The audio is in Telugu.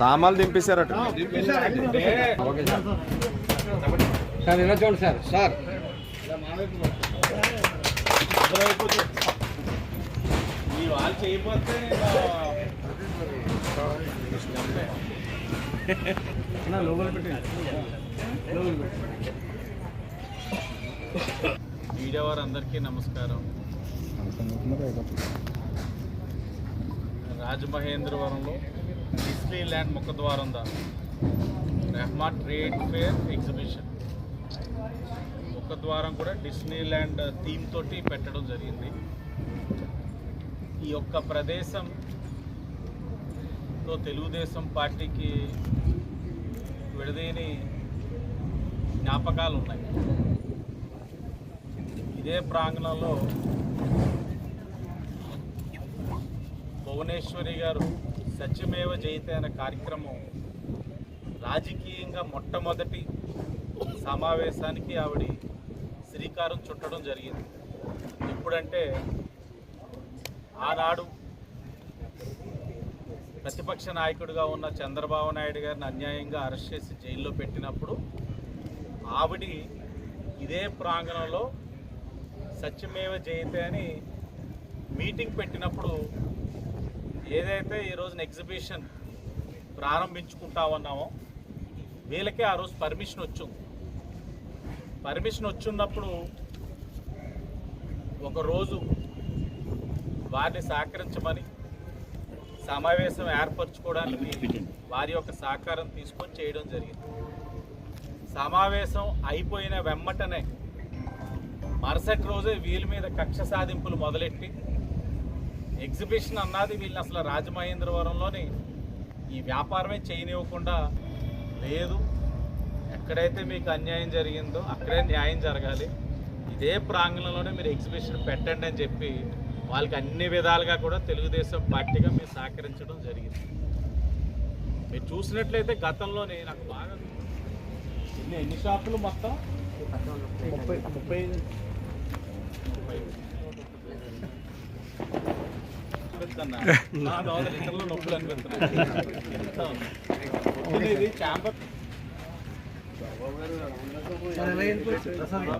సామాన్లు దింపేశారట. అంటే సార్. ఇలా చూడండి సార్ సార్. మీడియా వారందరికీ నమస్కారం. రాజమహేంద్రవరంలో డిస్నీ ల్యాండ్ ముఖద్వారం దా రెహమాన్ ట్రేడ్ ఫేర్ ఎగ్జిబిషన్. ముఖద్వారం కూడా డిస్నీ ల్యాండ్ థీమ్ తోటి పెట్టడం జరిగింది. ఈ యొక్క ప్రదేశంతో తెలుగుదేశం పార్టీకి విడదీని జ్ఞాపకాలు ఉన్నాయి ఇదే ప్రాంగణంలో భువనేశ్వరి గారు సత్యమేవ జయతే అనే కార్యక్రమం రాజకీయంగా మొట్టమొదటి సమావేశానికి ఆవిడ శ్రీకారం చుట్టడం జరిగింది. ఎప్పుడంటే ఆనాడు ప్రతిపక్ష నాయకుడిగా ఉన్న చంద్రబాబు నాయుడు గారిని అన్యాయంగా అరెస్ట్ చేసి జైల్లో పెట్టినప్పుడు ఆవిడ ఇదే ప్రాంగణంలో సత్యమేవ జయతే అని మీటింగ్ పెట్టినప్పుడు ఏదైతే ఈ రోజున ఎగ్జిబిషన్ ప్రారంభించుకుంటా ఉన్నామో వీళ్ళకే ఆ రోజు పర్మిషన్ వచ్చింది. పర్మిషన్ వచ్చినప్పుడు ఒకరోజు వారిని సహకరించమని సమావేశం ఏర్పరచుకోవడానికి వారి యొక్క సహకారం తీసుకొని చేయడం జరిగింది. సమావేశం అయిపోయిన వెమ్మటనే మరుసటి రోజే వీళ్ళ మీద కక్ష సాధింపులు మొదలెట్టి ఎగ్జిబిషన్ అన్నది వీళ్ళని అసలు రాజమహేంద్రవరంలోని ఈ వ్యాపారమే చేయనివ్వకుండా లేదు. ఎక్కడైతే మీకు అన్యాయం జరిగిందో అక్కడే న్యాయం జరగాలి. ఇదే ప్రాంగణంలోనే మీరు ఎగ్జిబిషన్ పెట్టండి అని చెప్పి వాళ్ళకి అన్ని విధాలుగా కూడా తెలుగుదేశం పార్టీగా మీరు సహకరించడం జరిగింది. మీరు చూసినట్లయితే గతంలోనే నాకు బాగా ఎన్ని ఎన్ని షాపులు మొత్తం? ముప్పై ముప్పై ముప్పై